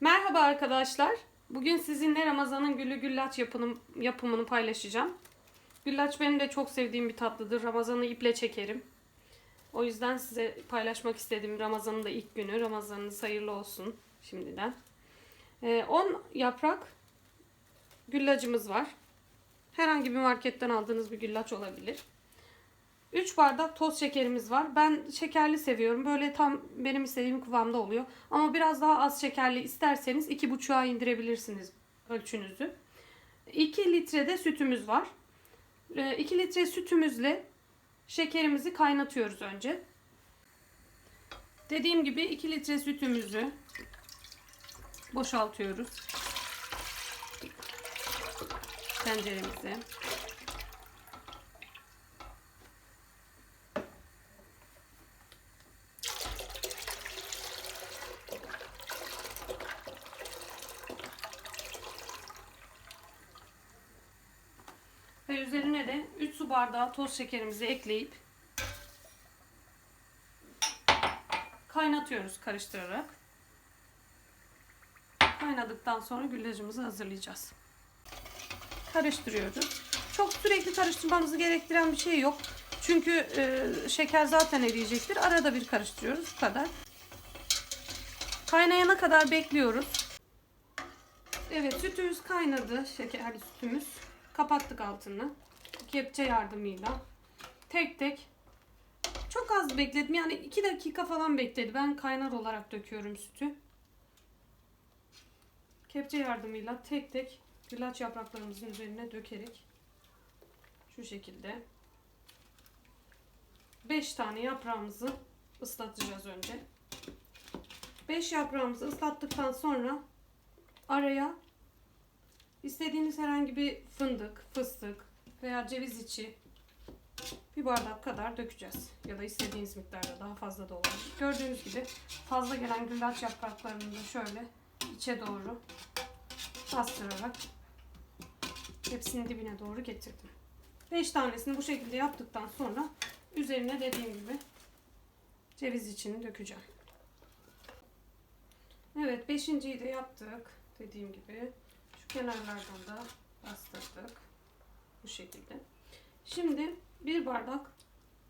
Merhaba arkadaşlar. Bugün sizinle Ramazan'ın gülü güllaç yapımını, yapımını paylaşacağım. Güllaç benim de çok sevdiğim bir tatlıdır. Ramazan'ı iple çekerim. O yüzden size paylaşmak istedim Ramazan'ın da ilk günü. Ramazan'ınız hayırlı olsun şimdiden. Ee, 10 yaprak güllacımız var. Herhangi bir marketten aldığınız bir güllaç olabilir. 3 bardak toz şekerimiz var. Ben şekerli seviyorum. Böyle tam benim istediğim kıvamda oluyor. Ama biraz daha az şekerli isterseniz 2,5'a indirebilirsiniz ölçünüzü. 2 litre de sütümüz var. 2 litre sütümüzle şekerimizi kaynatıyoruz önce. Dediğim gibi 2 litre sütümüzü boşaltıyoruz. Tenceremize. Ve üzerine de 3 su bardağı toz şekerimizi ekleyip kaynatıyoruz karıştırarak. Kaynadıktan sonra güllacımızı hazırlayacağız. Karıştırıyoruz. Çok sürekli karıştırmamızı gerektiren bir şey yok. Çünkü e, şeker zaten eriyecektir. Arada bir karıştırıyoruz. Bu kadar. Kaynayana kadar bekliyoruz. Evet sütümüz kaynadı. Şekerli sütümüz. Kapattık altını. Kepçe yardımıyla. Tek tek. Çok az bekledim. Yani 2 dakika falan bekledi. Ben kaynar olarak döküyorum sütü. Kepçe yardımıyla tek tek güllaç yapraklarımızın üzerine dökerek şu şekilde 5 tane yaprağımızı ıslatacağız önce. 5 yaprağımızı ıslattıktan sonra araya istediğiniz herhangi bir fındık, fıstık veya ceviz içi bir bardak kadar dökeceğiz. Ya da istediğiniz miktarda daha fazla da olabilir. Gördüğünüz gibi fazla gelen güllaç yapraklarını da şöyle içe doğru bastırarak hepsini dibine doğru getirdim. 5 tanesini bu şekilde yaptıktan sonra üzerine dediğim gibi ceviz içini dökeceğim. Evet beşinciyi de yaptık. Dediğim gibi kenarlardan da bastırdık. Bu şekilde. Şimdi bir bardak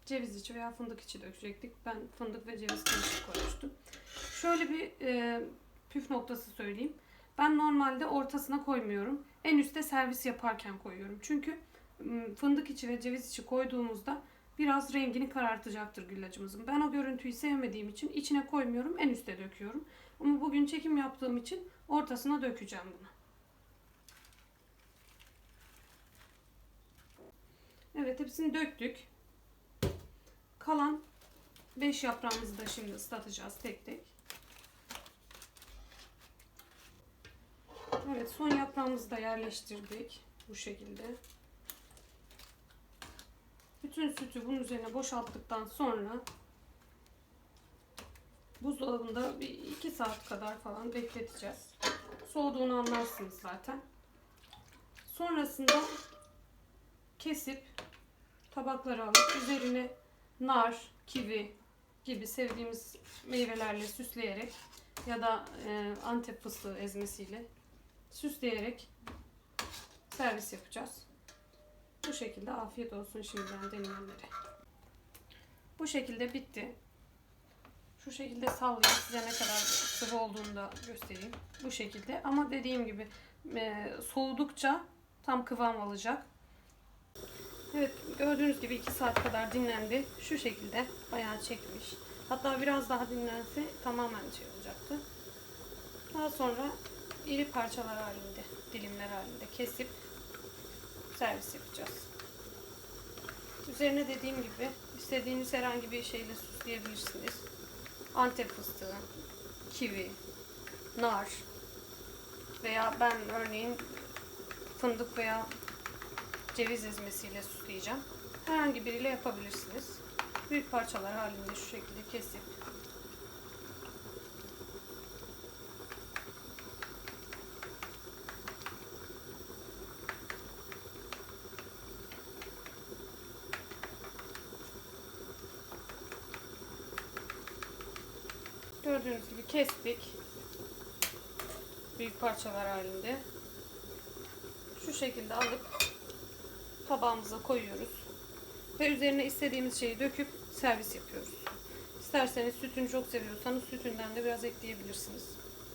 ceviz içi veya fındık içi dökecektik. Ben fındık ve ceviz karışık koymuştum. Şöyle bir e, püf noktası söyleyeyim. Ben normalde ortasına koymuyorum. En üstte servis yaparken koyuyorum. Çünkü fındık içi ve ceviz içi koyduğumuzda biraz rengini karartacaktır güllacımızın. Ben o görüntüyü sevmediğim için içine koymuyorum. En üste döküyorum. Ama bugün çekim yaptığım için ortasına dökeceğim bunu. Evet hepsini döktük. Kalan 5 yaprağımızı da şimdi ıslatacağız tek tek. Evet son yaprağımızı da yerleştirdik. Bu şekilde. Bütün sütü bunun üzerine boşalttıktan sonra buzdolabında bir 2 saat kadar falan bekleteceğiz. Soğuduğunu anlarsınız zaten. Sonrasında kesip tabaklara alıp üzerine nar, kivi gibi sevdiğimiz meyvelerle süsleyerek ya da e, antep fıstığı ezmesiyle süsleyerek servis yapacağız. Bu şekilde afiyet olsun şimdiden deneyenlere. Bu şekilde bitti. Şu şekilde sallayayım size ne kadar sıvı olduğunu da göstereyim. Bu şekilde ama dediğim gibi e, soğudukça tam kıvam alacak. Evet gördüğünüz gibi 2 saat kadar dinlendi. Şu şekilde bayağı çekmiş. Hatta biraz daha dinlense tamamen şey olacaktı. Daha sonra iri parçalar halinde, dilimler halinde kesip servis yapacağız. Üzerine dediğim gibi istediğiniz herhangi bir şeyle süsleyebilirsiniz. Antep fıstığı, kivi, nar veya ben örneğin fındık veya ceviz ezmesiyle süsleyeceğim. Herhangi biriyle yapabilirsiniz. Büyük parçalar halinde şu şekilde kesip Gördüğünüz gibi kestik. Büyük parçalar halinde. Şu şekilde alıp tabağımıza koyuyoruz. Ve üzerine istediğimiz şeyi döküp servis yapıyoruz. İsterseniz sütünü çok seviyorsanız sütünden de biraz ekleyebilirsiniz.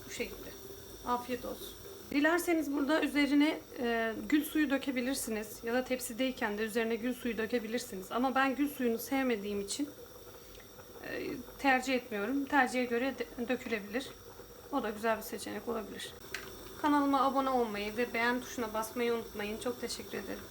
Bu şekilde. Afiyet olsun. Dilerseniz burada üzerine e, gül suyu dökebilirsiniz. Ya da tepsideyken de üzerine gül suyu dökebilirsiniz. Ama ben gül suyunu sevmediğim için e, tercih etmiyorum. Tercihe göre dökülebilir. O da güzel bir seçenek olabilir. Kanalıma abone olmayı ve beğen tuşuna basmayı unutmayın. Çok teşekkür ederim.